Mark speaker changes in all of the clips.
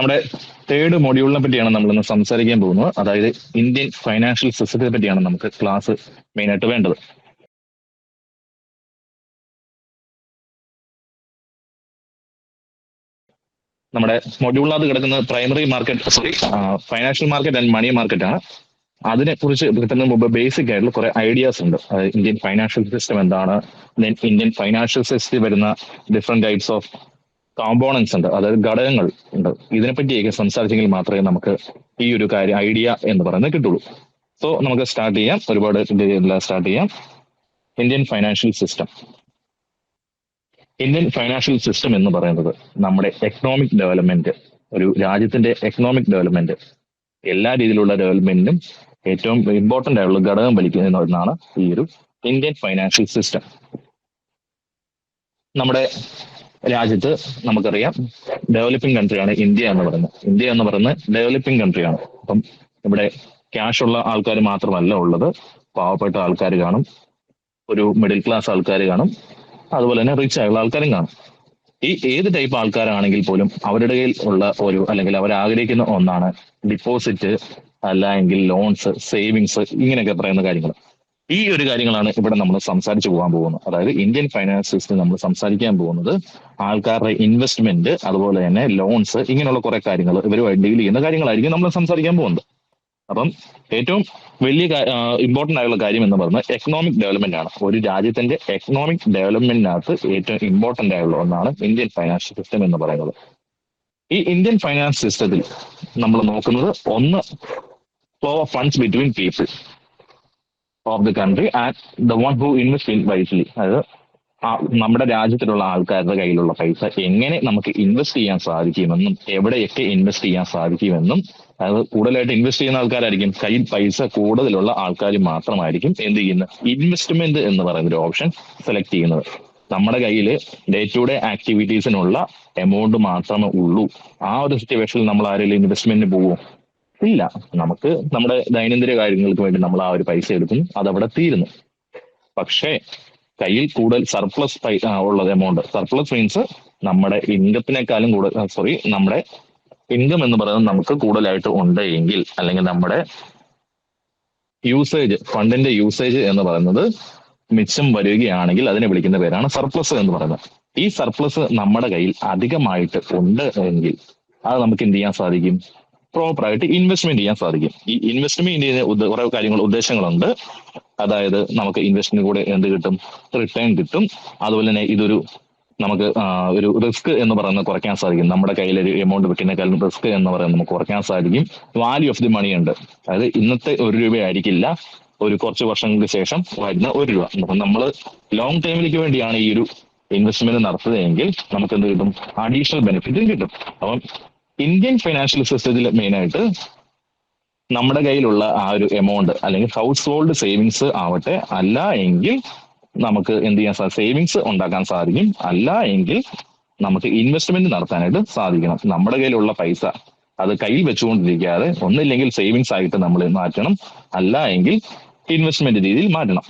Speaker 1: നമ്മുടെ തേർഡ് മൊഡ്യൂളിനെ പറ്റിയാണ് നമ്മൾ ഇന്ന് സംസാരിക്കാൻ പോകുന്നത്. അതായത് ഇന്ത്യൻ ഫൈനാൻഷ്യൽ സിസ്റ്റത്തെ പറ്റിയാണ് നമുക്ക് ക്ലാസ് മെയിൻ ആയിട്ട് വേണ്ടത്. നമ്മുടെ മൊഡ്യൂളിനകത്ത് കിടക്കുന്ന primary market sorry financial market and money market ആണ്. അതിനെ കുറിച്ച് കിട്ടുന്ന മുമ്പ് ബേസിക് ആയിട്ടുള്ള കുറെ ഐഡിയാസ് ഉണ്ട്. ഇന്ത്യൻ ഫൈനാൻഷ്യൽ സിസ്റ്റം എന്താണ്? ഇന്ത്യൻ ഫൈനാൻഷ്യൽ സിസ്റ്റത്തിൽ വരുന്ന ഡിഫറെന്റ് ടൈപ്സ് ഓഫ് കോമ്പോണൻസ് ഉണ്ട് അതായത് ഘടകങ്ങൾ ഉണ്ട്. ഇതിനെപ്പറ്റിയൊക്കെ സംസാരിച്ചെങ്കിൽ മാത്രമേ നമുക്ക് ഈ ഒരു കാര്യം ഐഡിയ എന്ന് പറയുന്നത് കിട്ടുള്ളൂ. സോ നമുക്ക് സ്റ്റാർട്ട് ചെയ്യാം. ഒരുപാട് സ്റ്റാർട്ട് ചെയ്യാം. Indian financial system Indian financial system എന്ന് പറയുന്നത് നമ്മുടെ എക്കണോമിക് ഡെവലപ്മെന്റ് ഒരു രാജ്യത്തിന്റെ എക്കണോമിക് ഡെവലപ്മെന്റ് എല്ലാ രീതിയിലുള്ള ഡെവലപ്മെന്റിനും ഏറ്റവും ഇമ്പോർട്ടന്റ് ആയിട്ടുള്ള ഘടകം വലിക്കുന്ന ഒന്നാണ് ഈ ഒരു ഇന്ത്യൻ ഫൈനാൻഷ്യൽ സിസ്റ്റം നമ്മുടെ രാജ്യത്ത് നമുക്കറിയാം ഡെവലപ്പിംഗ് കൺട്രിയാണ് ഇന്ത്യ എന്ന് പറയുന്നത്. ഇന്ത്യ എന്ന് പറയുന്നത് ഡെവലപ്പിംഗ് കൺട്രിയാണ് അപ്പം ഇവിടെ ക്യാഷ് ഉള്ള ആൾക്കാർ മാത്രമല്ല ഉള്ളത്. പാവപ്പെട്ട ആൾക്കാർ കാണും. ഒരു മിഡിൽ ക്ലാസ് ആൾക്കാർ കാണും. അതുപോലെ തന്നെ റിച്ച് ആയുള്ള ആൾക്കാരും കാണും. ഈ ഏത് ടൈപ്പ് ആൾക്കാരാണെങ്കിൽ പോലും അവരുടെ കയ്യിൽ ഉള്ള ഒരു അല്ലെങ്കിൽ അവർ ആഗ്രഹിക്കുന്ന ഒന്നാണ് ഡിപ്പോസിറ്റ് അല്ല എങ്കിൽ ലോൺസ് സേവിങ്സ് ഇങ്ങനെയൊക്കെ പറയുന്ന കാര്യങ്ങൾ. ഈ ഒരു കാര്യങ്ങളാണ് ഇവിടെ നമ്മൾ സംസാരിച്ചു പോകാൻ പോകുന്നത്. അതായത് ഇന്ത്യൻ ഫൈനാൻസ് സിസ്റ്റം നമ്മൾ സംസാരിക്കാൻ പോകുന്നത് ആൾക്കാരുടെ ഇൻവെസ്റ്റ്മെന്റ് അതുപോലെ തന്നെ ലോൺസ് ഇങ്ങനെയുള്ള കുറെ കാര്യങ്ങൾ ഇവരുമായി ഡീൽ ചെയ്യുന്ന കാര്യങ്ങളായിരിക്കും നമ്മൾ സംസാരിക്കാൻ പോകുന്നത്. അപ്പം ഏറ്റവും വലിയ ഇമ്പോർട്ടന്റ് ആയിട്ടുള്ള കാര്യം എന്ന് പറയുന്നത് എക്കണോമിക് ഡെവലപ്മെന്റ് ആണ്. ഒരു രാജ്യത്തിന്റെ എക്കണോമിക് ഡെവലപ്മെന്റിനകത്ത് ഏറ്റവും ഇമ്പോർട്ടന്റ് ആയുള്ള ഒന്നാണ് ഇന്ത്യൻ ഫൈനാൻഷ്യൽ സിസ്റ്റം എന്ന് പറയുന്നത്. ഈ ഇന്ത്യൻ ഫൈനാൻസ് സിസ്റ്റത്തിൽ നമ്മൾ നോക്കുന്നത് ഒന്ന് flow of funds between people of the country and the one who invest in wisely അതായത് നമ്മുടെ രാജ്യത്തിലുള്ള ആൾക്കാരുടെ കയ്യിലുള്ള പൈസ എങ്ങനെ നമുക്ക് ഇൻവെസ്റ്റ് ചെയ്യാൻ സാധിക്കുമെന്നും എവിടെയൊക്കെ ഇൻവെസ്റ്റ് ചെയ്യാൻ സാധിക്കുമെന്നും അതായത് കൂടുതലായിട്ട് ഇൻവെസ്റ്റ് ചെയ്യുന്ന ആൾക്കാരായിരിക്കും. കയ്യിൽ പൈസ കൂടുതലുള്ള ആൾക്കാർ മാത്രമായിരിക്കും എന്ത് ചെയ്യുന്നത്? ഇൻവെസ്റ്റ്മെന്റ് എന്ന് പറയുന്ന ഒരു ഓപ്ഷൻ സെലക്ട് ചെയ്യുന്നത്. നമ്മുടെ കയ്യിൽ ഡേ ടു ഡേ ആക്ടിവിറ്റീസിനുള്ള എമൗണ്ട് മാത്രമേ ഉള്ളൂ. ആ ഒരു സിറ്റുവേഷനിൽ നമ്മൾ ആരെങ്കിലും ഇൻവെസ്റ്റ്മെന്റിന് പോകുമോ ഇല്ല. നമുക്ക് നമ്മുടെ ദൈനംദിന കാര്യങ്ങൾക്ക് വേണ്ടി നമ്മൾ ആ ഒരു പൈസ എടുക്കുന്നു അതവിടെ തീരുന്നു. പക്ഷേ കയ്യിൽ കൂടുതൽ സർപ്ലസ് ഉള്ളത് എമൗണ്ട് സർപ്ലസ് മീൻസ് നമ്മുടെ ഇൻകത്തിനേക്കാളും കൂടുതൽ സോറി നമ്മുടെ ഇൻകം എന്ന് പറയുന്നത് നമുക്ക് കൂടുതലായിട്ട് ഉണ്ട് എങ്കിൽ അല്ലെങ്കിൽ നമ്മുടെ യൂസേജ് ഫണ്ടിന്റെ യൂസേജ് എന്ന് പറയുന്നത് മിച്ചം വരികയാണെങ്കിൽ അതിനെ വിളിക്കുന്ന പേരാണ് സർപ്ലസ് എന്ന് പറയുന്നത്. ഈ സർപ്ലസ് നമ്മുടെ കയ്യിൽ അധികമായിട്ട് ഉണ്ട് എങ്കിൽ അത് നമുക്ക് എന്ത് ചെയ്യാൻ സാധിക്കും? പ്രോപ്പർ ആയിട്ട് ഇൻവെസ്റ്റ്മെന്റ് ചെയ്യാൻ സാധിക്കും. ഈ ഇൻവെസ്റ്റ്മെന്റ് ചെയ്യുന്ന കുറെ കാര്യങ്ങൾ ഉദ്ദേശങ്ങളുണ്ട്. അതായത് നമുക്ക് ഇൻവെസ്റ്റിന് കൂടെ എന്ത് കിട്ടും? റിട്ടേൺ കിട്ടും. അതുപോലെ തന്നെ ഇതൊരു നമുക്ക് ഒരു റിസ്ക് എന്ന് പറയുന്നത് കുറയ്ക്കാൻ സാധിക്കും. നമ്മുടെ കയ്യിൽ ഒരു എമൗണ്ട് വെക്കുന്നേക്കാളും റിസ്ക് എന്ന് പറയുന്നത് നമുക്ക് കുറയ്ക്കാൻ സാധിക്കും. വാല്യൂ ഓഫ് ദി മണി ഉണ്ട്. അതായത് ഇന്നത്തെ ഒരു രൂപയായിരിക്കില്ല. ഒരു കുറച്ച് വർഷങ്ങൾക്ക് ശേഷം വരുന്ന ഒരു രൂപ. അപ്പം നമ്മൾ ലോങ് ടൈമിലേക്ക് വേണ്ടിയാണ് ഈ ഒരു ഇൻവെസ്റ്റ്മെന്റ് നടത്തുന്നതെങ്കിൽ നമുക്ക് എന്ത് കിട്ടും? അഡീഷണൽ ബെനിഫിറ്റും കിട്ടും. അപ്പം ഇന്ത്യൻ ഫൈനാൻഷ്യൽ സിസ്റ്റത്തിൽ മെയിൻ ആയിട്ട് നമ്മുടെ കയ്യിലുള്ള ആ ഒരു എമൗണ്ട് അല്ലെങ്കിൽ ഹൗസ് ഹോൾഡ് സേവിങ്സ് ആവട്ടെ അല്ല എങ്കിൽ നമുക്ക് എന്ത് ചെയ്യാൻ സാധിക്കും സേവിങ്സ് ഉണ്ടാക്കാൻ സാധിക്കും. അല്ല എങ്കിൽ നമുക്ക് ഇൻവെസ്റ്റ്മെന്റ് നടത്താനായിട്ട് സാധിക്കണം. നമ്മുടെ കയ്യിലുള്ള പൈസ അത് കയ്യിൽ വെച്ചുകൊണ്ടിരിക്കാതെ ഒന്നില്ലെങ്കിൽ സേവിങ്സ് ആയിട്ട് നമ്മൾ മാറ്റണം. അല്ല എങ്കിൽ ഇൻവെസ്റ്റ്മെന്റ് രീതിയിൽ മാറ്റണം.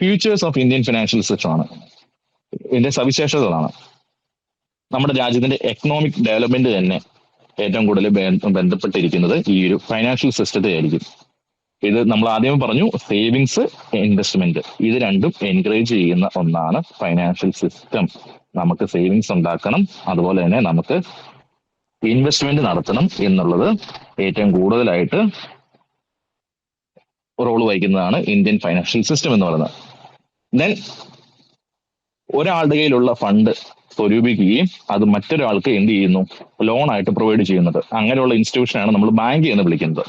Speaker 1: Futures of Indian financial system ആണ്. ഇതിന്റെ സവിശേഷതകളാണ്. നമ്മുടെ രാജ്യത്തിന്റെ എക്കണോമിക് ഡെവലപ്മെന്റ് തന്നെ ഏറ്റവും കൂടുതൽ ബന്ധപ്പെട്ടിരിക്കുന്നത് ഈ ഒരു ഫൈനാൻഷ്യൽ സിസ്റ്റത്തെ ആയിരിക്കും. ഇത് നമ്മൾ ആദ്യം പറഞ്ഞു സേവിങ്സ് ഇൻവെസ്റ്റ്മെന്റ് ഇത് രണ്ടും എൻകറേജ് ചെയ്യുന്ന ഒന്നാണ് ഫൈനാൻഷ്യൽ സിസ്റ്റം നമുക്ക് സേവിങ്സ് ഉണ്ടാക്കണം അതുപോലെ തന്നെ നമുക്ക് ഇൻവെസ്റ്റ്മെന്റ് നടത്തണം എന്നുള്ളത് ഏറ്റവും കൂടുതലായിട്ട് റോൾ വഹിക്കുന്നതാണ് ഇന്ത്യൻ ഫൈനാൻഷ്യൽ സിസ്റ്റം എന്ന് പറയുന്നത്. ദെൻ ഒരാളുടെ കയ്യിലുള്ള ഫണ്ട് സ്വരൂപിക്കുകയും അത് മറ്റൊരാൾക്ക് എന്ത് ചെയ്യുന്നു? ലോൺ ആയിട്ട് പ്രൊവൈഡ് ചെയ്യുന്നത്. അങ്ങനെയുള്ള ഇൻസ്റ്റിറ്റ്യൂഷനാണ് നമ്മൾ ബാങ്ക് എന്ന് വിളിക്കുന്നത്.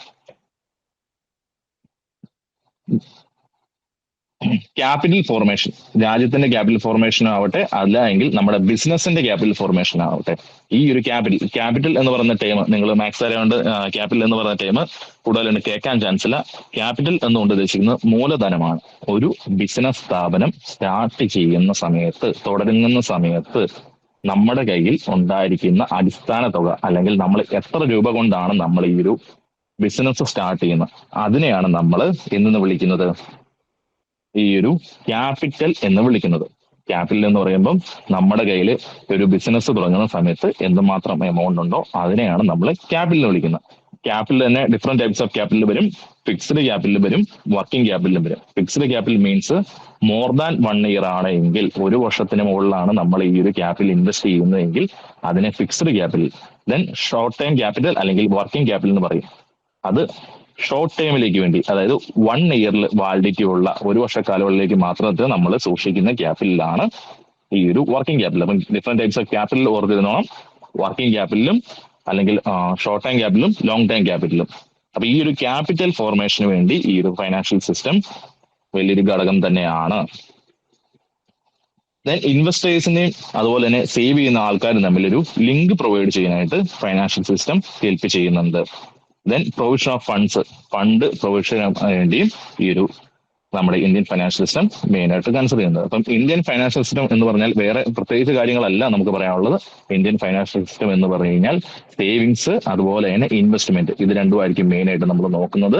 Speaker 1: ക്യാപിറ്റൽ ഫോർമേഷൻ രാജ്യത്തിന്റെ ക്യാപിറ്റൽ ഫോർമേഷൻ ആവട്ടെ അല്ലെങ്കിൽ നമ്മുടെ ബിസിനസിന്റെ ക്യാപിറ്റൽ ഫോർമേഷൻ ആവട്ടെ. ഈ ഒരു ക്യാപിറ്റൽ ക്യാപിറ്റൽ എന്ന് പറയുന്ന ടൈം നിങ്ങൾ മാക്സ് ആയതുകൊണ്ട് ക്യാപിറ്റൽ എന്ന് പറയുന്ന ടൈം കൂടുതലും കേൾക്കാൻ ചാൻസ് ഇല്ല. ക്യാപിറ്റൽ എന്നുകൊണ്ട് ഉദ്ദേശിക്കുന്നത് മൂലധനമാണ്. ഒരു ബിസിനസ് സ്ഥാപനം സ്റ്റാർട്ട് ചെയ്യുന്ന സമയത്ത് തുടങ്ങുന്ന സമയത്ത് നമ്മുടെ കയ്യിൽ ഉണ്ടായിരിക്കുന്ന അടിസ്ഥാന തുക അല്ലെങ്കിൽ നമ്മൾ എത്ര രൂപ കൊണ്ടാണ് നമ്മൾ ഈ ഒരു ബിസിനസ് സ്റ്റാർട്ട് ചെയ്യുന്നത്? അതിനെയാണ് നമ്മൾ എന്ന് വിളിക്കുന്നത്. ഈ ഒരു ക്യാപിറ്റൽ എന്ന് വിളിക്കുന്നത്. ക്യാപിറ്റൽ എന്ന് പറയുമ്പം നമ്മുടെ കയ്യിൽ ഒരു ബിസിനസ് തുടങ്ങുന്ന സമയത്ത് എന്തുമാത്രം എമൗണ്ട് ഉണ്ടോ അതിനെയാണ് നമ്മൾ ക്യാപിറ്റൽ വിളിക്കുന്നത്. ക്യാപിറ്റൽ തന്നെ ഡിഫറെന്റ് ടൈപ്സ് ഓഫ് ക്യാപിറ്റൽ വരും. ഫിക്സ്ഡ് ക്യാപിറ്റൽ വരും. വർക്കിംഗ് ക്യാപിറ്റൽ വരും. Fixed capital means more than one year ആണ് എങ്കിൽ ഒരു വർഷത്തിന് മുകളിലാണ് നമ്മൾ ഈ ഒരു ക്യാപിറ്റൽ ഇൻവെസ്റ്റ് ചെയ്യുന്നതെങ്കിൽ അതിനെ fixed capital then short time capital അല്ലെങ്കിൽ വർക്കിംഗ് ക്യാപിറ്റൽ എന്ന് പറയും. അത് ഷോർട്ട് ടൈമിലേക്ക് വേണ്ടി അതായത് വൺ ഇയറിൽ വാലിഡിറ്റി ഉള്ള ഒരു വർഷ കാലങ്ങളിലേക്ക് മാത്രമേ നമ്മൾ സൂക്ഷിക്കുന്ന ക്യാപിറ്റലാണ് ഈ ഒരു വർക്കിംഗ് ക്യാപിറ്റൽ അപ്പം ഡിഫറെന്റ് ടൈപ്സ് ഓഫ് ക്യാപിറ്റൽ ഓർത്തിരുന്നോണം. വർക്കിംഗ് ക്യാപിറ്റലും അല്ലെങ്കിൽ ഷോർട്ട് ടൈം ക്യാപിറ്റലും ലോങ് ടൈം ക്യാപിറ്റലും അപ്പൊ ഈ ഒരു ക്യാപിറ്റൽ ഫോർമേഷന് വേണ്ടി ഈ ഒരു ഫൈനാൻഷ്യൽ സിസ്റ്റം വലിയൊരു ഘടകം തന്നെയാണ്. ദെൻ ഇൻവെസ്റ്റേഴ്സിനെയും അതുപോലെ തന്നെ സേവ് ചെയ്യുന്ന ആൾക്കാരും തമ്മിലൊരു ലിങ്ക് പ്രൊവൈഡ് ചെയ്യാനായിട്ട് ഫൈനാൻഷ്യൽ സിസ്റ്റം ഹെൽപ്പ് ചെയ്യുന്നുണ്ട്. Then provision of funds fund പ്രൊവിഷന് വേണ്ടിയും ഈ ഒരു നമ്മുടെ ഇന്ത്യൻ ഫൈനാൻഷ്യൽ സിസ്റ്റം മെയിൻ ആയിട്ട് കൺസിഡർ ചെയ്യുന്നത്. അപ്പം ഇന്ത്യൻ ഫൈനാൻഷ്യൽ സിസ്റ്റം എന്ന് പറഞ്ഞാൽ വേറെ പ്രത്യേകിച്ച് കാര്യങ്ങളല്ല നമുക്ക് പറയാനുള്ളത്. ഇന്ത്യൻ ഫൈനാൻഷ്യൽ സിസ്റ്റം എന്ന് പറഞ്ഞു കഴിഞ്ഞാൽ സേവിങ്സ് അതുപോലെ തന്നെ ഇൻവെസ്റ്റ്മെന്റ് ഇത് രണ്ടുമായിരിക്കും മെയിൻ ആയിട്ട് നമ്മൾ നോക്കുന്നത്.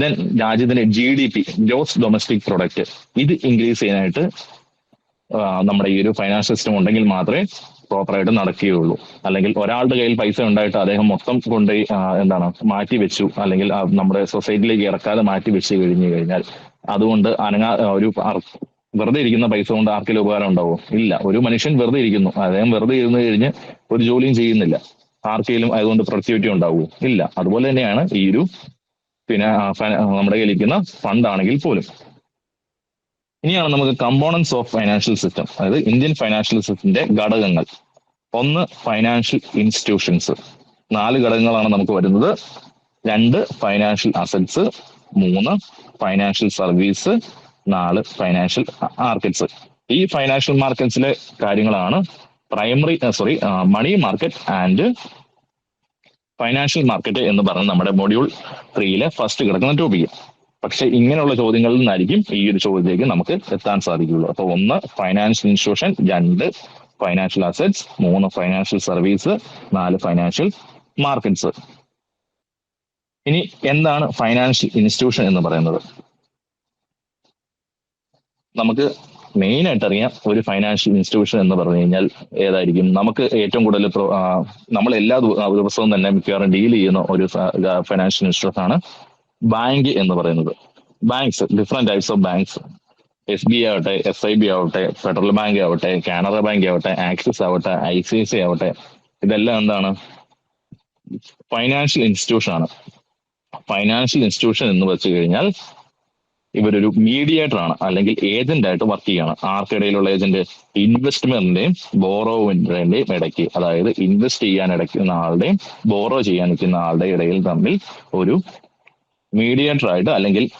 Speaker 1: ദെൻ രാജ്യത്തിന്റെ G D P gross domestic product ഇത് ഇൻക്രീസ് ചെയ്യാനായിട്ട് നമ്മുടെ ഈ ഒരു ഫൈനാൻഷ്യൽ സിസ്റ്റം ഉണ്ടെങ്കിൽ മാത്രമേ പ്രോപ്പറായിട്ട് നടക്കുകയുള്ളൂ. അല്ലെങ്കിൽ ഒരാളുടെ കയ്യിൽ പൈസ ഉണ്ടായിട്ട് അദ്ദേഹം മൊത്തം കൊണ്ട് എന്താണ് മാറ്റി വെച്ചു. അല്ലെങ്കിൽ നമ്മുടെ സൊസൈറ്റിയിലേക്ക് ഇറക്കാതെ മാറ്റി വെച്ച് കഴിഞ്ഞു കഴിഞ്ഞാൽ അതുകൊണ്ട് അനങ്ങാ ഒരു വെറുതെ ഇരിക്കുന്ന പൈസ കൊണ്ട് ആർക്കെങ്കിലും ഉപകാരം ഉണ്ടാവോ? ഇല്ല. ഒരു മനുഷ്യൻ വെറുതെ ഇരിക്കുന്നു. അദ്ദേഹം വെറുതെ ഇരുന്ന് കഴിഞ്ഞ് ഒരു ജോലിയും ചെയ്യുന്നില്ല. ആർക്കെങ്കിലും അതുകൊണ്ട് പ്രൊഡക്ടിവിറ്റി ഉണ്ടാവുമോ? ഇല്ല. അതുപോലെ തന്നെയാണ് ഈ ഒരു പിന്നെ നമ്മുടെ കയ്യിലിരിക്കുന്ന ഫണ്ട് ആണെങ്കിൽ പോലും. ഇനിയാണ് നമുക്ക് കമ്പോണൻസ് ഓഫ് ഫൈനാൻഷ്യൽ സിസ്റ്റം അതായത് ഇന്ത്യൻ ഫൈനാൻഷ്യൽ സിസ്റ്റത്തിന്റെ ഘടകങ്ങൾ. ഒന്ന് ഫൈനാൻഷ്യൽ ഇൻസ്റ്റിറ്റ്യൂഷൻസ് നാല് ഘടകങ്ങളാണ് നമുക്ക് വരുന്നത്. രണ്ട് ഫൈനാൻഷ്യൽ അസറ്റ്സ് മൂന്ന് ഫൈനാൻഷ്യൽ സർവീസ് നാല് ഫൈനാൻഷ്യൽ മാർക്കറ്റ്സ് ഈ ഫൈനാൻഷ്യൽ മാർക്കറ്റ്സിലെ കാര്യങ്ങളാണ് primary sorry money market and financial market എന്ന് പറഞ്ഞ നമ്മുടെ മൊഡ്യൂൾ ത്രീയിലെ ഫസ്റ്റ് കിടക്കുന്ന ടോപ്പിക് പക്ഷെ ഇങ്ങനെയുള്ള ചോദ്യങ്ങളിൽ നിന്നായിരിക്കും ഈ ഒരു ചോദ്യത്തിലേക്ക് നമുക്ക് എത്താൻ സാധിക്കുള്ളൂ അപ്പൊ ഒന്ന് ഫൈനാൻഷ്യൽ ഇൻസ്റ്റിറ്റ്യൂഷൻ രണ്ട് ഫൈനാൻഷ്യൽ അസറ്റ്സ് മൂന്ന് ഫൈനാൻഷ്യൽ സർവീസ് നാല് ഫൈനാൻഷ്യൽ മാർക്കറ്റ്സ് ഇനി എന്താണ് ഫൈനാൻഷ്യൽ ഇൻസ്റ്റിറ്റ്യൂഷൻ എന്ന് പറയുന്നത്? നമുക്ക് മെയിൻ ആയിട്ട് അറിയാം ഒരു ഫൈനാൻഷ്യൽ ഇൻസ്റ്റിറ്റ്യൂഷൻ എന്ന് പറഞ്ഞു കഴിഞ്ഞാൽ ഏതായിരിക്കും. നമുക്ക് ഏറ്റവും കൂടുതൽ നമ്മൾ എല്ലാ ദിവസവും തന്നെ മിക്കവാറും ഡീൽ ചെയ്യുന്ന ഒരു ഫൈനാൻഷ്യൽ ഇൻസ്റ്റിറ്റ്യൂഷൻ ആണ് ബാങ്ക് എന്ന് പറയുന്നത്. Banks different types of banks S B ആവട്ടെ എസ് ഐ ബി ആവട്ടെ ഫെഡറൽ ബാങ്ക് ആവട്ടെ കാനറ ബാങ്ക് ആവട്ടെ ആക്സിസ് ആവട്ടെ ഐ സി ഐ സി ആവട്ടെ ഇതെല്ലാം എന്താണ്? ഫൈനാൻഷ്യൽ ഇൻസ്റ്റിറ്റ്യൂഷൻ ആണ്. ഫൈനാൻഷ്യൽ ഇൻസ്റ്റിറ്റ്യൂഷൻ എന്ന് വെച്ച് കഴിഞ്ഞാൽ ഇവരൊരു മീഡിയേറ്റർ ആണ് അല്ലെങ്കിൽ ഏജന്റ് ആയിട്ട് വർക്ക് ചെയ്യാണ്. ആർക്കിടയിലുള്ള ഏജന്റ് ഇൻവെസ്റ്റ്മെന്റിന്റെയും ബോറോവിന്റെയും ഇടയ്ക്ക് അതായത് ഇൻവെസ്റ്റ് ചെയ്യാൻ ഇടയ്ക്കുന്ന ആളുടെയും ബോറോ ചെയ്യാൻ നിൽക്കുന്ന ആളുടെ ഇടയിൽ തമ്മിൽ ഒരു മീഡിയേറ്റർ ആയിട്ട് അല്ലെങ്കിൽ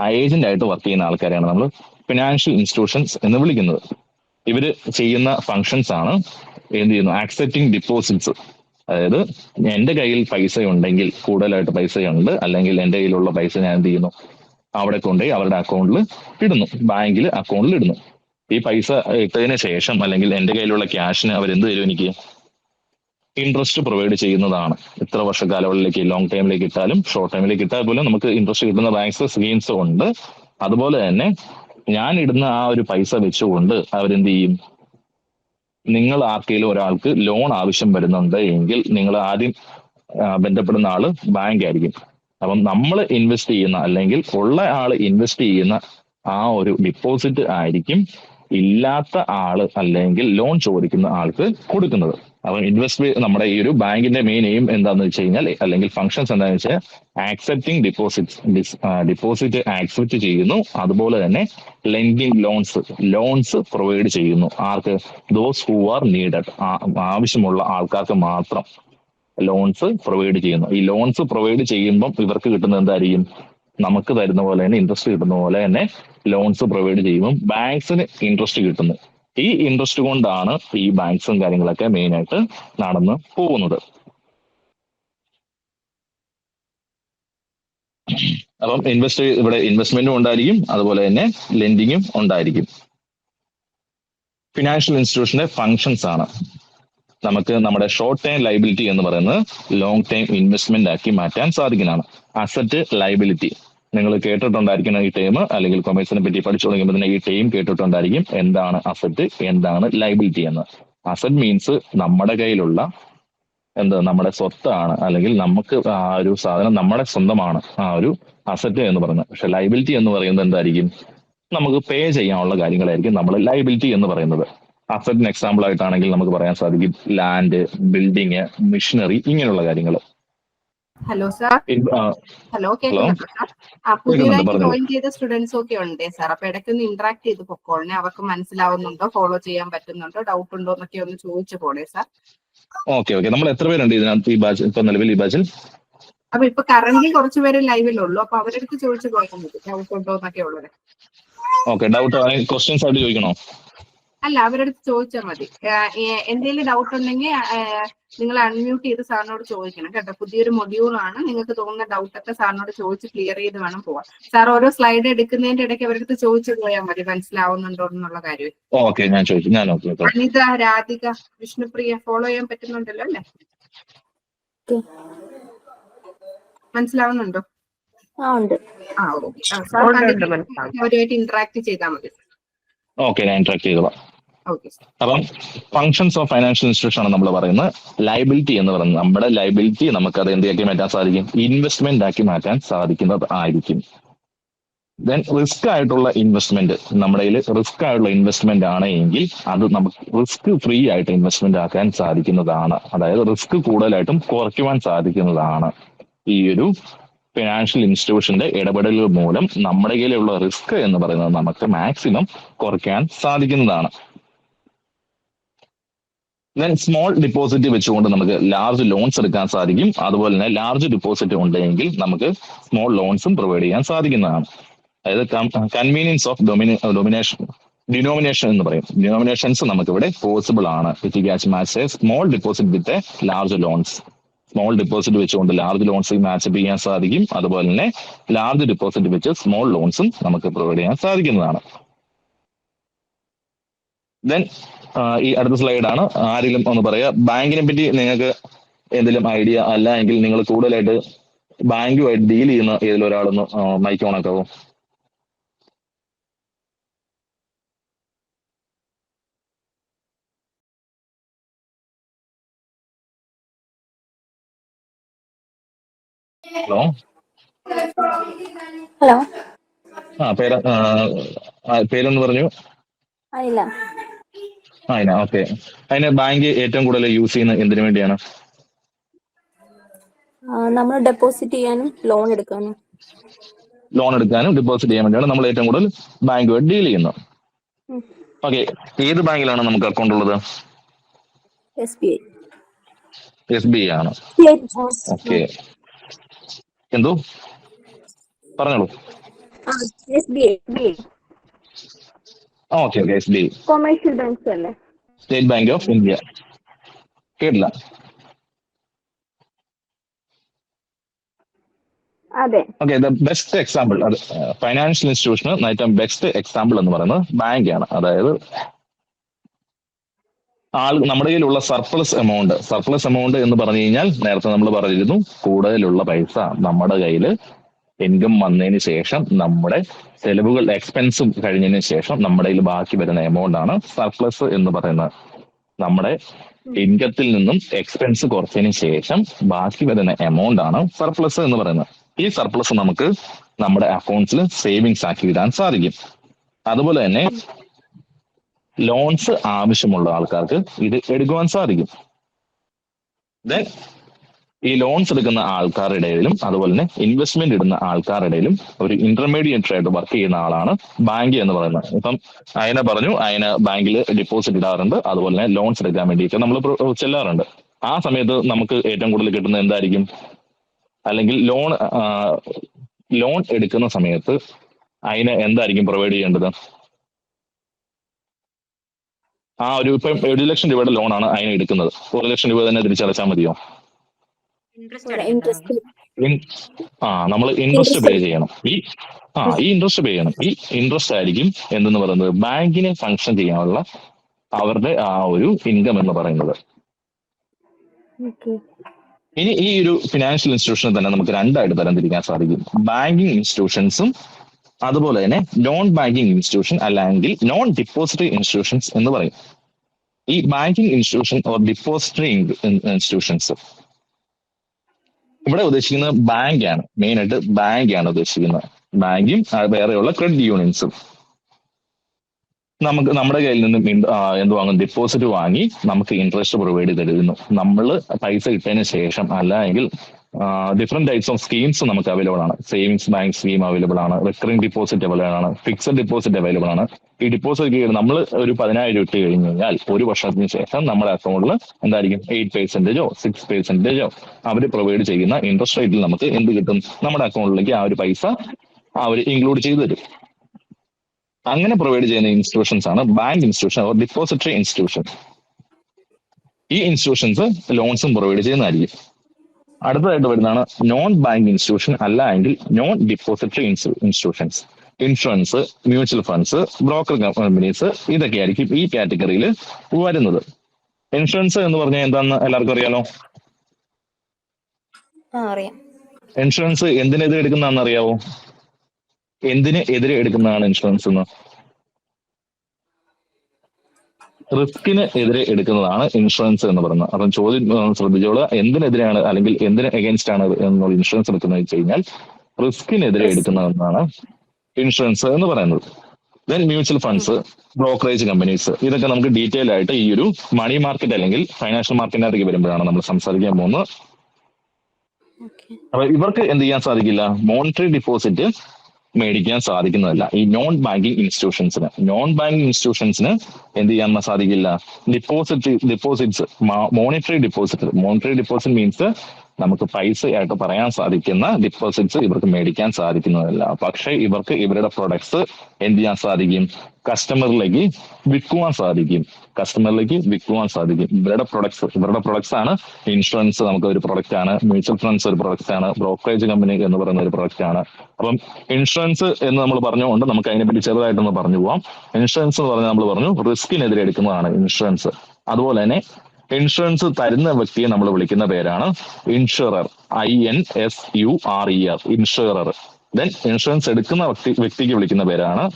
Speaker 1: ഏജന്റ് ആയിട്ട് വർക്ക് ചെയ്യുന്ന ആൾക്കാരെയാണ് നമ്മൾ ഫിനാൻഷ്യൽ ഇൻസ്റ്റിറ്റ്യൂഷൻസ് എന്ന് വിളിക്കുന്നത്. ഇവർ ചെയ്യുന്ന ഫങ്ഷൻസ് ആണ് എന്ത് ചെയ്യുന്നു? ആക്സെപ്റ്റിംഗ് ഡിപ്പോസിറ്റ്സ് അതായത് എന്റെ കയ്യിൽ പൈസ ഉണ്ടെങ്കിൽ കൂടുതലായിട്ട് പൈസയുണ്ട് അല്ലെങ്കിൽ എന്റെ കയ്യിലുള്ള പൈസ ഞാൻ എന്ത് ചെയ്യുന്നു? അവിടെ കൊണ്ടുപോയി അവരുടെ അക്കൗണ്ടിൽ ഇടുന്നു. ബാങ്കിൽ അക്കൗണ്ടിൽ ഇടുന്നു. ഈ പൈസ ഇട്ടതിന് ശേഷം അല്ലെങ്കിൽ എന്റെ കയ്യിലുള്ള ക്യാഷിന് അവരെന്ത് തരും എനിക്ക്? ഇൻട്രസ്റ്റ് പ്രൊവൈഡ് ചെയ്യുന്നതാണ്. എത്ര വർഷ കാലങ്ങളിലേക്ക് ലോങ് ടൈമിലേക്ക് ഇട്ടാലും ഷോർട്ട് ടൈമിലേക്ക് ഇട്ടാൽ പോലും നമുക്ക് ഇൻട്രസ്റ്റ് കിട്ടുന്ന ബാങ്ക്സ് സ്കീംസ് ഉണ്ട്. അതുപോലെ തന്നെ ഞാൻ ഇടുന്ന ആ ഒരു പൈസ വെച്ചുകൊണ്ട് അവരെന്ത് ചെയ്യും? നിങ്ങൾ ആർക്കെങ്കിലും ഒരാൾക്ക് ലോൺ ആവശ്യം വരുന്നുണ്ട് എങ്കിൽ നിങ്ങൾ ആദ്യം ബന്ധപ്പെടുന്ന ആൾ ബാങ്ക് ആയിരിക്കും. അപ്പം നമ്മൾ ഇൻവെസ്റ്റ് ചെയ്യുന്ന അല്ലെങ്കിൽ ഉള്ള ആൾ ഇൻവെസ്റ്റ് ചെയ്യുന്ന ആ ഒരു ഡിപ്പോസിറ്റ് ആയിരിക്കും ഇല്ലാത്ത ആൾ അല്ലെങ്കിൽ ലോൺ ചോദിക്കുന്ന ആൾക്ക് കൊടുക്കുന്നത്. അപ്പം ഇൻവെസ്റ്റ് നമ്മുടെ ഈ ഒരു ബാങ്കിന്റെ മെയിൻ എയിം എന്താണെന്ന് വെച്ച് കഴിഞ്ഞാൽ അല്ലെങ്കിൽ ഫങ്ഷൻസ് എന്താണെന്ന് വെച്ചാൽ ആക്സെപ്റ്റിംഗ് ഡിപ്പോസിറ്റ് ഡിപ്പോസിറ്റ് ആക്സെപ്റ്റ് ചെയ്യുന്നു. അതുപോലെ തന്നെ ലെൻഡിങ് ലോൺസ് ലോൺസ് പ്രൊവൈഡ് ചെയ്യുന്നു. ആർക്ക്? ദോസ് ഹൂ ആർ നീഡഡ് ആവശ്യമുള്ള ആൾക്കാർക്ക് മാത്രം ലോൺസ് പ്രൊവൈഡ് ചെയ്യുന്നു. ഈ ലോൺസ് പ്രൊവൈഡ് ചെയ്യുമ്പം ഇവർക്ക് കിട്ടുന്ന എന്തായിരിക്കും? നമുക്ക് തരുന്ന പോലെ തന്നെ ഇൻട്രസ്റ്റ് കിട്ടുന്ന പോലെ തന്നെ ലോൺസ് പ്രൊവൈഡ് ചെയ്യുമ്പോൾ ബാങ്ക്സിന് ഇൻട്രസ്റ്റ് കിട്ടുന്നു. ഈ ഇൻട്രസ്റ്റ് കൊണ്ടാണ് ഈ ബാങ്ക്സും കാര്യങ്ങളൊക്കെ മെയിൻ ആയിട്ട് നടന്ന് പോകുന്നത്. അപ്പം ഇൻവെസ്റ്റ് ഇവിടെ ഇൻവെസ്റ്റ്മെന്റും ഉണ്ടായിരിക്കും അതുപോലെ തന്നെ ലെൻഡിങ്ങും ഉണ്ടായിരിക്കും. ഫിനാൻഷ്യൽ ഇൻസ്റ്റിറ്റ്യൂഷന്റെ ഫങ്ഷൻസ് ആണ്. നമുക്ക് നമ്മുടെ ഷോർട്ട് ടൈം ലൈബിലിറ്റി എന്ന് പറയുന്നത് ലോങ് ടൈം ഇൻവെസ്റ്റ്മെന്റ് ആക്കി മാറ്റാൻ സാധിക്കുന്നതാണ്. അസറ്റ് ലൈബിലിറ്റി നിങ്ങൾ കേട്ടിട്ടുണ്ടായിരിക്കണം ഈ ടൈം അല്ലെങ്കിൽ കൊമേഴ്സിനെ പറ്റി പഠിച്ചു തുടങ്ങുമ്പോൾ തന്നെ ഈ ടൈം കേട്ടിട്ടുണ്ടായിരിക്കും എന്താണ് അസറ്റ് എന്താണ് ലൈബിലിറ്റി എന്ന്. അസറ്റ് മീൻസ് നമ്മുടെ കയ്യിലുള്ള എന്താ നമ്മുടെ സ്വത്താണ് അല്ലെങ്കിൽ നമുക്ക് ആ ഒരു സാധനം നമ്മുടെ സ്വന്തമാണ് ആ ഒരു അസറ്റ് എന്ന് പറയുന്നത്. പക്ഷെ ലൈബിലിറ്റി എന്ന് പറയുന്നത് എന്തായിരിക്കും? നമുക്ക് പേ ചെയ്യാനുള്ള കാര്യങ്ങളായിരിക്കും നമ്മൾ ലൈബിലിറ്റി എന്ന് പറയുന്നത്. അസറ്റിന് എക്സാമ്പിൾ ആയിട്ടാണെങ്കിൽ നമുക്ക് പറയാൻ സാധിക്കും ലാൻഡ് ബിൽഡിങ് മിഷനറി ഇങ്ങനെയുള്ള കാര്യങ്ങൾ.
Speaker 2: ഹലോ സാർ ഹലോ കേൾക്കുന്നുണ്ടോ സാർ ആ പുതിയതായിട്ട് ജോയിൻ ചെയ്ത സ്റ്റുഡൻസ് ഒക്കെ ഉണ്ട് സാർ അപ്പൊ ഇടയ്ക്കൊന്ന് ഇന്ററാക്ട് ചെയ്ത് പൊക്കോളണേ. അവർക്ക് മനസ്സിലാവുന്നുണ്ടോ? ഫോളോ ചെയ്യാൻ പറ്റുന്നുണ്ടോ? ഡൗട്ട് ഉണ്ടോ എന്നൊക്കെ ഒന്ന് ചോദിച്ചു പോണേ സാർ
Speaker 1: ഓക്കെ ഓക്കെ നമ്മൾ എത്ര പേരുണ്ട് ഇതിനകത്ത് ഈ ബാച്ച് ഇപ്പൊ നിലവിൽ ഈ ബാച്ചിൽ
Speaker 2: അപ്പൊ ഇപ്പൊ കറന്റ് കുറച്ച് പേര് ലൈവിലുള്ളൂ അപ്പൊ അവരെടുത്ത് ചോദിച്ചു പോയാൽ മതി. ഡൗട്ട് ഉണ്ടോ എന്നൊക്കെ ഉള്ളത്.
Speaker 1: ഓക്കെ ഡൗട്ട് ക്വസ്റ്റ്യൻസ് ആയിട്ട് ചോദിക്കണോ?
Speaker 2: അല്ല അവരെടുത്ത് ചോദിച്ചാൽ മതി. എന്തെങ്കിലും ഡൗട്ട് ഉണ്ടെങ്കിൽ നിങ്ങൾ അൺമ്യൂട്ട് ചെയ്ത് സാറിനോട് ചോദിക്കണം കേട്ടോ. പുതിയൊരു മൊഡ്യൂൾ ആണ്. നിങ്ങൾക്ക് തോന്നുന്ന ഡൗട്ട് ഒക്കെ സാറിനോട് ചോദിച്ച് ക്ലിയർ ചെയ്ത് വേണം പോവാൻ. സാർ ഓരോ സ്ലൈഡ് എടുക്കുന്നതിന്റെ ഇടയ്ക്ക് അവരടുത്ത് ചോദിച്ചു പോയാൽ മതി. മനസ്സിലാവുന്നുണ്ടോ എന്നുള്ള കാര്യം.
Speaker 1: ഓക്കെ ഞാൻ ചോദിച്ചു. ഞാൻ
Speaker 2: അനിത രാധിക വിഷ്ണുപ്രിയ ഫോളോ ചെയ്യാൻ പറ്റുന്നുണ്ടല്ലോ അല്ലേ? മനസ്സിലാവുന്നുണ്ടോ?
Speaker 3: ആ ഉണ്ട്.
Speaker 2: ആ ഓക്കെ സാർ അവരുമായിട്ട് ഇന്ററാക്ട് ചെയ്താൽ മതി.
Speaker 1: ഓക്കെ ഞാൻ ഇന്ററാക്ട് ചെയ്തോളാം. അപ്പം ഫങ്ഷൻസ് ഓഫ് ഫൈനാൻഷ്യൽ ഇൻസ്റ്റിറ്റ്യൂഷൻ ആണ് നമ്മൾ പറയുന്നത്. ലൈബിലിറ്റി എന്ന് പറയുന്നത്. നമ്മുടെ ലൈബിലിറ്റി നമുക്ക് അത് എന്തിയാക്കി മാറ്റാൻ സാധിക്കും? ഇൻവെസ്റ്റ്മെന്റ് ആക്കി മാറ്റാൻ സാധിക്കുന്നത് ആയിരിക്കും. ദെൻ റിസ്ക് ആയിട്ടുള്ള ഇൻവെസ്റ്റ്മെന്റ് നമ്മുടെ കയ്യിൽ റിസ്ക് ആയിട്ടുള്ള ഇൻവെസ്റ്റ്മെന്റ് ആണ് എങ്കിൽ അത് നമുക്ക് റിസ്ക് ഫ്രീ ആയിട്ട് ഇൻവെസ്റ്റ്മെന്റ് ആക്കാൻ സാധിക്കുന്നതാണ്. അതായത് റിസ്ക് കൂടുതലായിട്ടും കുറയ്ക്കുവാൻ സാധിക്കുന്നതാണ്. ഈ ഒരു ഫിനാൻഷ്യൽ ഇൻസ്റ്റിറ്റ്യൂഷന്റെ ഇടപെടലുകൾ മൂലം നമ്മുടെ കയ്യിലുള്ള റിസ്ക് എന്ന് പറയുന്നത് നമുക്ക് മാക്സിമം കുറയ്ക്കാൻ സാധിക്കുന്നതാണ്. ദെൻ സ്മോൾ ഡിപ്പോസിറ്റ് വെച്ചുകൊണ്ട് നമുക്ക് ലാർജ് ലോൺസ് എടുക്കാൻ സാധിക്കും. അതുപോലെ തന്നെ ലാർജ് ഡിപ്പോസിറ്റ് ഉണ്ടെങ്കിൽ നമുക്ക് സ്മോൾ ലോൺസും പ്രൊവൈഡ് ചെയ്യാൻ സാധിക്കുന്നതാണ്. അതായത് കൺവീനിയൻസ് ഓഫ് ഡൊമിനേ ഡൊമിനേഷൻ ഡിനോമിനേഷൻ എന്ന് പറയും. ഡിനോമിനേഷൻസ് നമുക്ക് ഇവിടെ പോസിബിൾ ആണ് with catch match a small deposit with large loans small deposit വെച്ചുകൊണ്ട് ലാർജ് ലോൺസ് മാച്ചപ്പ് ചെയ്യാൻ സാധിക്കും. അതുപോലെ തന്നെ ലാർജ് ഡിപ്പോസിറ്റ് വെച്ച് സ്മോൾ ലോൺസും നമുക്ക് പ്രൊവൈഡ് ചെയ്യാൻ സാധിക്കുന്നതാണ്. ദെൻ ഈ അടുത്ത സ്ലൈഡാണ് ആരെങ്കിലും ഒന്ന് പറയുക ബാങ്കിനെ പറ്റി നിങ്ങൾക്ക് എന്തെങ്കിലും ഐഡിയ അല്ല എങ്കിൽ നിങ്ങൾ കൂടുതലായിട്ട് ബാങ്കുമായിട്ട് ഡീൽ ചെയ്യുന്ന ഏതെങ്കിലും ഒരാളൊന്ന് മൈക്ക് ഓൺ ഹലോ?
Speaker 3: ഹലോ?
Speaker 1: ആ പേര് പേരൊന്ന് പറഞ്ഞു. അതിനാ ഓക്കെ അതിന് ബാങ്ക് ഏറ്റവും കൂടുതൽ യൂസ് ചെയ്യുന്നത് എന്തിനു വേണ്ടിയാണ്?
Speaker 3: നമ്മൾ ഡെപ്പോസിറ്റ് ചെയ്യാനും ലോൺ എടുക്കാനും.
Speaker 1: ലോൺ എടുക്കാനും ഡെപ്പോസിറ്റ് ചെയ്യാൻ വേണ്ടിയാണ് നമ്മൾ ഏറ്റവും കൂടുതൽ ബാങ്കുമായിട്ട് ഡീൽ ചെയ്യുന്നത്. ഓക്കെ ഏത് ബാങ്കിലാണ് നമുക്ക് അക്കൗണ്ട് ഉള്ളത്?
Speaker 3: S B
Speaker 1: S B I ആണ്. ഓക്കെ എന്തോ? പറഞ്ഞോളൂ. Okay okay S B
Speaker 3: commercial banks അല്ലേ?
Speaker 1: State Bank of India. കേട്ടില്ല? ഓക്കെ ദ ബെസ്റ്റ് എക്സാമ്പിൾ അത് ഫൈനാൻഷ്യൽ ഇൻസ്റ്റിറ്റ്യൂഷന് ഏറ്റവും ബെസ്റ്റ് എക്സാമ്പിൾ എന്ന് പറയുന്നത് ബാങ്ക് ആണ് അതായത് ആൾ നമ്മുടെ കയ്യിലുള്ള സർപ്ലസ് എമൗണ്ട് സർപ്ലസ് എമൗണ്ട് എന്ന് പറഞ്ഞു കഴിഞ്ഞാൽ നേരത്തെ നമ്മൾ പറഞ്ഞിരുന്നു കൂടുതലുള്ള പൈസ നമ്മുടെ കയ്യിൽ ഇൻകം വന്നതിന് ശേഷം നമ്മുടെ ചെലവുകൾ എക്സ്പെൻസും കഴിഞ്ഞതിന് ശേഷം നമ്മുടെ കയ്യിൽ ബാക്കി വരുന്ന എമൗണ്ട് ആണ് സർപ്ലസ് എന്ന് പറയുന്നത്. നമ്മുടെ ഇൻകത്തിൽ നിന്നും എക്സ്പെൻസ് കുറച്ചതിന് ശേഷം ബാക്കി വരുന്ന എമൗണ്ട് ആണ് സർപ്ലസ് എന്ന് പറയുന്നത്. ഈ സർപ്ലസ് നമുക്ക് നമ്മുടെ അക്കൗണ്ട്സിൽ സേവിങ്സ് ആക്കി ഇടാൻ സാധിക്കും. അതുപോലെ തന്നെ ലോൺസ് ആവശ്യമുള്ള ആൾക്കാർക്ക് ഇത് എടുക്കുവാൻ സാധിക്കും. ഈ ലോൺസ് എടുക്കുന്ന ആൾക്കാരുടെ ഇടയിലും അതുപോലെ തന്നെ ഇൻവെസ്റ്റ്മെന്റ് ഇടുന്ന ആൾക്കാരുടെ ഇടയിലും ഒരു ഇന്റർമീഡിയറ്റ് ആയിട്ട് വർക്ക് ചെയ്യുന്ന ആളാണ് ബാങ്ക് എന്ന് പറയുന്നത്. ഇപ്പം അയന പറഞ്ഞു അയന ബാങ്കിൽ ഡിപ്പോസിറ്റ് ഇടാറുണ്ട് അതുപോലെ തന്നെ ലോൺസ് എടുക്കാൻ വേണ്ടിയിട്ട് നമ്മൾ ചെല്ലാറുണ്ട്. ആ സമയത്ത് നമുക്ക് ഏറ്റവും കൂടുതൽ കിട്ടുന്നത് എന്തായിരിക്കും? അല്ലെങ്കിൽ ലോൺ ലോൺ എടുക്കുന്ന സമയത്ത് അതിന് എന്തായിരിക്കും പ്രൊവൈഡ് ചെയ്യേണ്ടത്? ആ ഒരു ഇപ്പം ഒരു ലക്ഷം രൂപയുടെ ലോണാണ് അതിന് എടുക്കുന്നത്. ഒരു ലക്ഷം രൂപ തന്നെ തിരിച്ചടച്ചാൽ മതിയോ? ആ നമ്മൾ ഇൻട്രസ്റ്റ് പേ ചെയ്യണം. ഈ ആ ഈ ഇൻട്രസ്റ്റ് പേ ചെയ്യണം. ഈ ഇൻട്രസ്റ്റ് ആയിരിക്കും എന്തെന്ന് പറയുന്നത്? ബാങ്കിനെ ഫങ്ഷൻ ചെയ്യാനുള്ള അവരുടെ ആ ഒരു ഇൻകം എന്ന് പറയുന്നത്.
Speaker 3: ഓക്കെ
Speaker 1: ഇനി ഈ ഒരു ഫിനാൻഷ്യൽ ഇൻസ്റ്റിറ്റ്യൂഷനെ തന്നെ നമുക്ക് രണ്ടായിട്ട് തരംതിരിക്കാൻ സാധിക്കും. ബാങ്കിങ് ഇൻസ്റ്റിറ്റ്യൂഷൻസും അതുപോലെ തന്നെ നോൺ ബാങ്കിങ് ഇൻസ്റ്റിറ്റ്യൂഷൻ അല്ലെങ്കിൽ നോൺ ഡിപ്പോസിറ്ററി ഇൻസ്റ്റിറ്റ്യൂഷൻസ് എന്ന് പറയും. ഈ banking institution or depository institutions ഇവിടെ ഉദ്ദേശിക്കുന്നത് ബാങ്ക് ആണ്. മെയിൻ ആയിട്ട് ബാങ്ക് ആണ് ഉദ്ദേശിക്കുന്നത്. ബാങ്കും വേറെയുള്ള ക്രെഡിറ്റ് യൂണിയൻസും നമുക്ക് നമ്മുടെ കയ്യിൽ നിന്നും എന്ത് വാങ്ങും? ഡിപ്പോസിറ്റ് വാങ്ങി നമുക്ക് ഇൻട്രസ്റ്റ് പ്രൊവൈഡ് ചെയ്ത് തരുന്നു നമ്മൾ പൈസ ഇട്ടതിന് ശേഷം അല്ല എങ്കിൽ ഡിഫറെന്റ് ടൈപ്സ് ഓഫ് സ്കീംസ് നമുക്ക് അവൈലബിൾ ആണ്. സേവിങ്സ് ബാങ്ക് സ്കീം അവൈലബിൾ ആണ്. റിക്കറിംഗ് ഡിപ്പോസിറ്റ് അവൈലബിൾ ആണ്. ഫിക്സഡ് ഡിപ്പോസിറ്റ് അവൈലബിൾ ആണ്. ഈ ഡിപ്പോസിറ്റ് നമ്മൾ ഒരു പതിനായിരം ഇട്ട് കഴിഞ്ഞ് കഴിഞ്ഞാൽ ഒരു വർഷത്തിന് ശേഷം നമ്മുടെ അക്കൗണ്ടിൽ എന്തായിരിക്കും? എയ്റ്റ് പെർസെന്റേജോ സിക്സ് പെർസെന്റേജോ അവർ പ്രൊവൈഡ് ചെയ്യുന്ന ഇൻട്രസ്റ്റ് റേറ്റിൽ നമുക്ക് എന്ത് കിട്ടും? നമ്മുടെ അക്കൗണ്ടിലേക്ക് ആ ഒരു പൈസ അവർ ഇൻക്ലൂഡ് ചെയ്ത് തരും. അങ്ങനെ പ്രൊവൈഡ് ചെയ്യുന്ന ഇൻസ്റ്റിറ്റ്യൂഷൻസ് ആണ് bank institution or depository institution ഈ ഇൻസ്റ്റിറ്റ്യൂഷൻസ് ലോൺസും പ്രൊവൈഡ് ചെയ്യുന്നതായിരിക്കും. അടുത്തതായിട്ട് വരുന്നതാണ് നോൺ ബാങ്ക് ഇൻസ്റ്റിറ്റ്യൂഷൻ അല്ല എങ്കിൽ non depository institutions insurance mutual funds broker companies ഇതൊക്കെ ആയിരിക്കും ഈ കാറ്റഗറിയിൽ വരുന്നത്. ഇൻഷുറൻസ് എന്ന് പറഞ്ഞാൽ എന്താണെന്ന് എല്ലാവർക്കും അറിയാലോ? ഇൻഷുറൻസ് എന്തിനെതിരെ എടുക്കുന്നതാണെന്ന് അറിയാവോ? എന്തിന് എതിരെ എടുക്കുന്നതാണ് ഇൻഷുറൻസ് എന്ന്? റിസ്കിന് എതിരെ എടുക്കുന്നതാണ് ഇൻഷുറൻസ് എന്ന് പറയുന്നത്. അപ്പം ചോദ്യം ശ്രദ്ധിച്ചോളൂ എന്തിനെതിരെയാണ് അല്ലെങ്കിൽ എന്തിന് എഗൻസ്റ്റ് ആണ് എന്നുള്ള ഇൻഷുറൻസ് എടുക്കുന്നത് വെച്ച് കഴിഞ്ഞാൽ റിസ്കിനെതിരെ എടുക്കുന്നതെന്നാണ് ഇൻഷുറൻസ് എന്ന് പറയുന്നത്. Then mutual funds brokerage companies ഇതൊക്കെ നമുക്ക് ഡീറ്റെയിൽ ആയിട്ട് ഈ ഒരു മണി മാർക്കറ്റ് അല്ലെങ്കിൽ ഫൈനാൻഷ്യൽ മാർക്കറ്റിനകത്തേക്ക് വരുമ്പോഴാണ് നമ്മൾ സംസാരിക്കാൻ പോകുന്നത്. അപ്പൊ ഇവർക്ക് എന്ത് ചെയ്യാൻ സാധിക്കില്ല? മോണിറ്ററി ഡിപ്പോസിറ്റ് മേടിക്കാൻ സാധിക്കുന്നതല്ല. ഈ നോൺ ബാങ്കിങ് ഇൻസ്റ്റിറ്റ്യൂഷൻസിന് നോൺ ബാങ്കിങ് ഇൻസ്റ്റിറ്റ്യൂഷൻസിന് എന്ത് ചെയ്യാൻ സാധിക്കില്ല? Deposit deposits monetary deposit monetary deposit means നമുക്ക് പൈസ ആയിട്ട് പറയാൻ സാധിക്കുന്ന ഡിപ്പോസിറ്റ്സ് ഇവർക്ക് മേടിക്കാൻ സാധിക്കുന്നതല്ല. പക്ഷേ ഇവർക്ക് ഇവരുടെ പ്രൊഡക്ട്സ് എന്ത് ചെയ്യാൻ സാധിക്കും? കസ്റ്റമറിലേക്ക് വിൽക്കുവാൻ സാധിക്കും. കസ്റ്റമറിലേക്ക് വിൽക്കുവാൻ സാധിക്കും. ഇവരുടെ പ്രൊഡക്ട്സ് ഇവരുടെ പ്രൊഡക്ട്സ് ആണ് ഇൻഷുറൻസ് നമുക്ക് ഒരു പ്രൊഡക്റ്റ് ആണ് മ്യൂച്വൽ ഫണ്ട്സ് ഒരു പ്രൊഡക്റ്റ് ആണ് ബ്രോക്കറേജ് കമ്പനി എന്ന് പറയുന്ന ഒരു പ്രൊഡക്റ്റ് ആണ്. അപ്പം ഇൻഷുറൻസ് എന്ന് നമ്മൾ പറഞ്ഞുകൊണ്ട് നമുക്ക് അതിനെപ്പറ്റി ചെറുതായിട്ടൊന്ന് പറഞ്ഞു പോവാം. ഇൻഷുറൻസ് എന്ന് പറഞ്ഞാൽ നമ്മൾ പറഞ്ഞു റിസ്കിനെതിരെ എടുക്കുന്നതാണ് ഇൻഷുറൻസ് അതുപോലെ തന്നെ ഇൻഷുറൻസ് തരുന്ന വ്യക്തിയെ നമ്മൾ വിളിക്കുന്ന പേരാണ് insurer I N S U R E R insurer then insurance എടുക്കുന്ന വ്യക്തി വ്യക്തിക്ക് വിളിക്കുന്ന പേരാണ്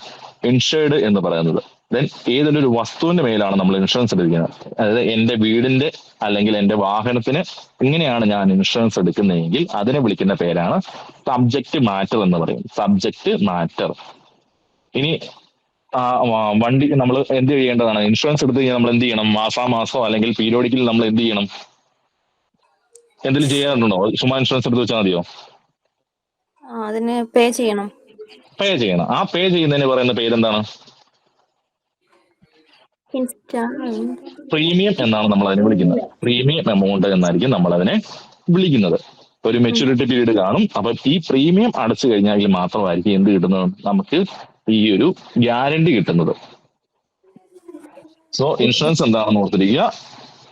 Speaker 1: ഇൻഷേർഡ് എന്ന് പറയുന്നത്. ദെൻ ഏതൊരു ഒരു വസ്തുവിന്റെ മേലാണ് നമ്മൾ ഇൻഷുറൻസ് എടുക്കുന്നത്? അതായത് എന്റെ വീടിന്റെ അല്ലെങ്കിൽ എന്റെ വാഹനത്തിന് ഇങ്ങനെയാണ് ഞാൻ ഇൻഷുറൻസ് എടുക്കുന്നതെങ്കിൽ അതിനെ വിളിക്കുന്ന പേരാണ് സബ്ജക്ട് മാറ്റർ എന്ന് പറയും സബ്ജക്ട് മാറ്റർ ഇനി വണ്ടി നമ്മൾ എന്ത് ചെയ്യേണ്ടതാണ്? ഇൻഷുറൻസ് എടുത്ത് കഴിഞ്ഞാൽ നമ്മൾ എന്ത് ചെയ്യണം? മാസാമാസോ അല്ലെങ്കിൽ പീരിയോഡിക്കൽ നമ്മൾ എന്ത് ചെയ്യണം? എന്തെങ്കിലും ചെയ്യാറുണ്ടോ? ചുമ്മാ ഇൻഷുറൻസ് എടുത്ത് വെച്ചാൽ മതിയോ?
Speaker 3: അതിന് പേ ചെയ്യണം.
Speaker 1: പേ ചെയ്യണം. ആ പേ ചെയ്യുന്നതിന് പറയുന്ന പേരെന്താണ്? പ്രീമിയം എന്നാണ് നമ്മൾ അതിനെ വിളിക്കുന്നത്. പ്രീമിയം എമൗണ്ട് എന്നായിരിക്കും നമ്മൾ അതിനെ വിളിക്കുന്നത്. ഒരു മെച്ചൂരിറ്റി പീരീഡ് കാണും. അപ്പൊ ഈ പ്രീമിയം അടച്ചു കഴിഞ്ഞാൽ മാത്രമായിരിക്കും എന്ത് കിട്ടുന്നത്? നമുക്ക് ഈ ഒരു ഗ്യാരണ്ടി കിട്ടുന്നത്. സോ ഇൻഷുറൻസ് എന്താണെന്ന് ഓർത്തിരിക്കുക.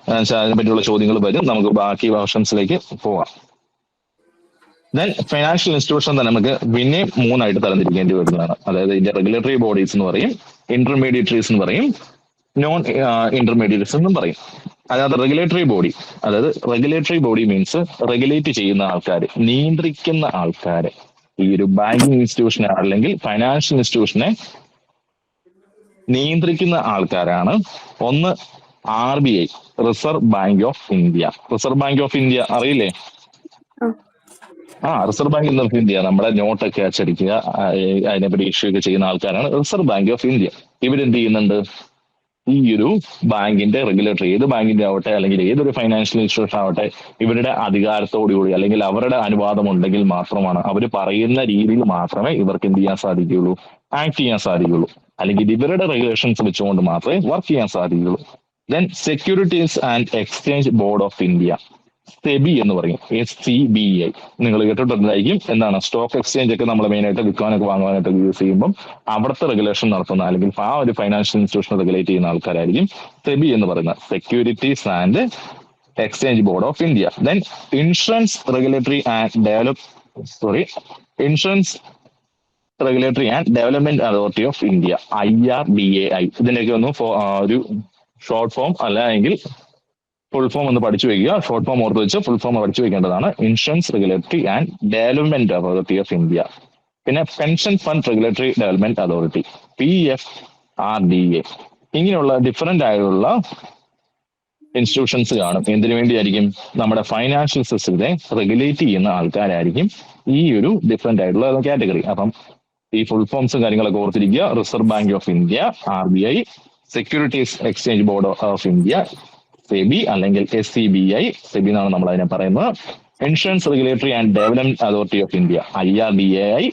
Speaker 1: അതിനെ പറ്റിയുള്ള ചോദ്യങ്ങൾ വരും. നമുക്ക് ബാക്കി ഓപ്ഷൻസിലേക്ക് പോവാം. ദെൻ ഫൈനാൻഷ്യൽ ഇൻസ്റ്റിറ്റ്യൂഷൻ തന്നെ നമുക്ക് പിന്നെ മൂന്നായിട്ട് തരംതിരിക്കേണ്ടി വരുന്നതാണ്. അതായത് ഇതിന്റെ റെഗുലേറ്ററി ബോഡീസ് എന്ന് പറയും ഇന്റർമീഡിയറ്ററീസ് എന്ന് പറയും നോൺ ഇന്റർമീഡിയറ്റ്സ് എന്നും പറയും. അതായത് റെഗുലേറ്ററി ബോഡി അതായത് റെഗുലേറ്ററി ബോഡി മീൻസ് റെഗുലേറ്റ് ചെയ്യുന്ന ആൾക്കാർ നിയന്ത്രിക്കുന്ന ആൾക്കാർ ഈ ഒരു ബാങ്കിങ് ഇൻസ്റ്റിറ്റ്യൂഷനെ അല്ലെങ്കിൽ ഫൈനാൻഷ്യൽ ഇൻസ്റ്റിറ്റ്യൂഷനെ നിയന്ത്രിക്കുന്ന ആൾക്കാരാണ്. ഒന്ന് R B I Reserve Bank of India Reserve Bank of India അറിയില്ലേ? ആ. റിസർവ് ബാങ്ക് ഓഫ് ഇന്ത്യ നമ്മുടെ നോട്ടൊക്കെ അച്ചടിക്കുക അതിനെപ്പറ്റി ഇഷ്യൂ ഒക്കെ ചെയ്യുന്ന ആൾക്കാരാണ് റിസർവ് ബാങ്ക് ഓഫ് ഇന്ത്യ ഇവരെന്ത് ചെയ്യുന്നുണ്ട്? ഈ ഒരു ബാങ്കിന്റെ റെഗുലേറ്റർ ഏത് ബാങ്കിന്റെ ആവട്ടെ അല്ലെങ്കിൽ ഏതൊരു ഫൈനാൻഷ്യൽ ഇൻസ്റ്റിറ്റ്യൂഷൻ ആവട്ടെ ഇവരുടെ അധികാരത്തോടുകൂടി അല്ലെങ്കിൽ അവരുടെ അനുവാദം ഉണ്ടെങ്കിൽ മാത്രമാണ് അവർ പറയുന്ന രീതിയിൽ മാത്രമേ ഇവർക്ക് എന്ത് ചെയ്യാൻ സാധിക്കുകയുള്ളൂ ആക്ട് ചെയ്യാൻ സാധിക്കുകയുള്ളൂ. അല്ലെങ്കിൽ ഇവരുടെ റെഗുലേഷൻസ് വെച്ചുകൊണ്ട് മാത്രമേ വർക്ക് ചെയ്യാൻ സാധിക്കുകയുള്ളൂ. Then Securities and Exchange Board of India SEBI എന്ന് പറയും. എസ് സി ബി ഐ നിങ്ങൾ കേട്ടിട്ടുണ്ടായിരിക്കും എന്താണ്? സ്റ്റോക്ക് എക്സ്ചേഞ്ച് ഒക്കെ നമ്മൾ മെയിൻ ആയിട്ട് വിൽക്കാനൊക്കെ വാങ്ങുവാനായിട്ട് യൂസ് ചെയ്യുമ്പോൾ അവിടുത്തെ റെഗുലേഷൻ നടത്തുന്ന അല്ലെങ്കിൽ ആ ഒരു ഫൈനാൻഷ്യൽ ഇൻസ്റ്റിറ്റ്യൂഷൻ റെഗുലേറ്റ് ചെയ്യുന്ന ആൾക്കാരായിരിക്കും സെബി എന്ന് പറയുന്ന Securities and Exchange Board of India then Insurance Regulatory and Develop sorry Insurance Regulatory and Development Authority of India I R B A I ഇതിന്റെയൊക്കെ ഒന്ന് ഒരു ഷോർട്ട് ഫോം അല്ല എങ്കിൽ ഫുൾ ഫോം ഒന്ന് പഠിച്ചു വെക്കുക. ഷോർട്ട് ഫോം ഓർത്ത് വെച്ച് ഫുൾ ഫോം പഠിച്ചു വെക്കേണ്ടതാണ്. Insurance Regulatory and Development Authority of India പിന്നെ Pension Fund Regulatory Development Authority P F R D A ഇങ്ങനെയുള്ള ഡിഫറെന്റ് ആയിട്ടുള്ള ഇൻസ്റ്റിറ്റ്യൂഷൻസ് കാണും. എന്തിനു വേണ്ടിയായിരിക്കും? നമ്മുടെ ഫൈനാൻഷ്യൽ സിസ്റ്റത്തെ റെഗുലേറ്റ് ചെയ്യുന്ന ആൾക്കാരായിരിക്കും ഈ ഒരു ഡിഫറെന്റ് ആയിട്ടുള്ള കാറ്റഗറി അപ്പം ഈ ഫുൾ ഫോംസും കാര്യങ്ങളൊക്കെ ഓർത്തിരിക്കുക. Reserve Bank of India R B I Securities Exchange Board of India SEBI അല്ലെങ്കിൽ S C B I SEBI എന്നാണ് നമ്മൾ അതിനെ പറയുന്നത്. Insurance Regulatory and Development Authority of India I R D A I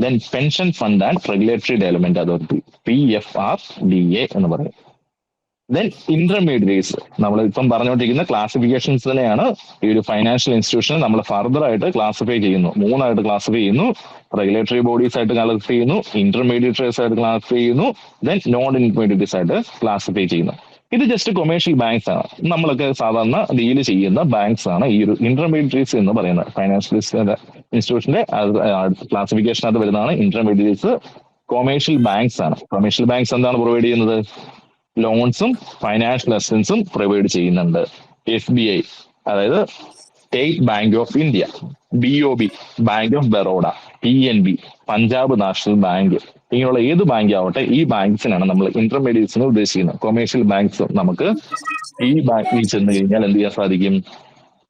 Speaker 1: then Pension Fund and Regulatory Development Authority P F R D A എന്ന് പറയും. Then intermediates നമ്മൾ ഇപ്പം പറഞ്ഞുകൊണ്ടിരിക്കുന്ന classifications തന്നെയാണ്. ഈ ഒരു ഫൈനാൻഷ്യൽ ഇൻസ്റ്റിറ്റ്യൂഷൻ നമ്മൾ ഫർദർ ആയിട്ട് ക്ലാസിഫൈ ചെയ്യുന്നു. മൂന്നായിട്ട് ക്ലാസിഫൈ ചെയ്യുന്നു. റെഗുലേറ്ററി ബോഡീസ് ആയിട്ട് ക്ലാസിഫൈ ചെയ്യുന്നു. ഇന്റർമീഡിയറ്റേഴ്സ് ആയിട്ട് ക്ലാസിഫൈ ചെയ്യുന്നു. ദെൻ നോൺ ഇന്റർമീഡിയറ്റീസ് ആയിട്ട് ക്ലാസിഫൈ ചെയ്യുന്നു. ഇത് ജസ്റ്റ് കൊമേഴ്ഷ്യൽ ബാങ്ക്സ് ആണ്. നമ്മളൊക്കെ സാധാരണ ഡീൽ ചെയ്യുന്ന ബാങ്ക്സ് ആണ് ഈ ഒരു ഇന്റർമീഡിയറ്റ്സ് എന്ന് പറയുന്നത് ഫൈനാൻഷ്യൽ ഇൻസ്റ്റിറ്റ്യൂഷന്റെ ക്ലാസിഫിക്കേഷൻ അത് വരുന്നതാണ് ഇന്റർമീഡിയറ്റീസ് കൊമേഴ്ഷ്യൽ ബാങ്ക്സ് ആണ്. കൊമേഴ്ഷ്യൽ ബാങ്ക്സ് എന്താണ് പ്രൊവൈഡ് ചെയ്യുന്നത്? ലോൺസും ഫൈനാൻഷ്യൽ അസിസ്റ്റൻസും പ്രൊവൈഡ് ചെയ്യുന്നുണ്ട്. എസ് ബി ഐ അതായത് state bank of India B O B bank of Baroda P N B Punjab national bank ഇങ്ങനെയുള്ള ഏത് ബാങ്ക് ആവട്ടെ ഈ ബാങ്ക്സിനാണ് നമ്മൾ ഇന്റർമീഡിയറ്റ്സിന് ഉദ്ദേശിക്കുന്നത്. കൊമേഴ്ഷ്യൽ ബാങ്ക്സ് നമുക്ക് ഈ ബാങ്കിൽ ചെന്ന് കഴിഞ്ഞാൽ എന്ത് ചെയ്യാൻ സാധിക്കും?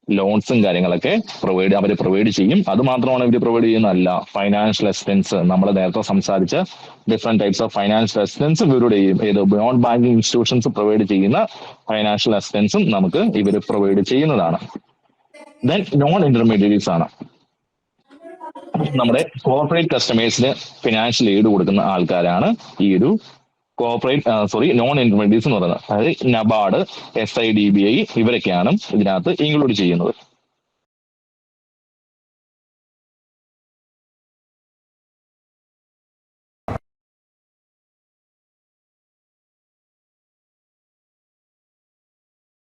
Speaker 1: ലോൺസും കാര്യങ്ങളൊക്കെ പ്രൊവൈഡ് അവർ പ്രൊവൈഡ് ചെയ്യും. അത് മാത്രമാണ് ഇവർ പ്രൊവൈഡ് ചെയ്യുന്നതല്ല. ഫൈനാൻഷ്യൽ അസിസ്റ്റൻസ് നമ്മൾ നേരത്തെ സംസാരിച്ച different types of financial assistance ഇവരുടെ ഏത് നോൺ ബാങ്കിങ് ഇൻസ്റ്റിറ്റ്യൂഷൻസ് പ്രൊവൈഡ് ചെയ്യുന്ന ഫൈനാൻഷ്യൽ അസിസ്റ്റൻസും നമുക്ക് ഇവർ പ്രൊവൈഡ് ചെയ്യുന്നതാണ്. ദെൻ നോൺ ഇന്റർമീഡിയറ്റ്സ് ആണ്. നമ്മുടെ കോർപ്പറേറ്റ് കസ്റ്റമേഴ്സിന് ഫിനാൻഷ്യൽ എയ്ഡ് കൊടുക്കുന്ന ആൾക്കാരാണ് ഈ ഒരു കോർപ്പറേറ്റ് സോറി നോൺ ഇന്റർമീഡിയറ്റ്സ് എന്ന് പറയുന്നത്. അതായത് NABARD S I D B I ഇവരൊക്കെയാണ് ഇതിനകത്ത് ഇൻക്ലൂഡ് ചെയ്യുന്നത്.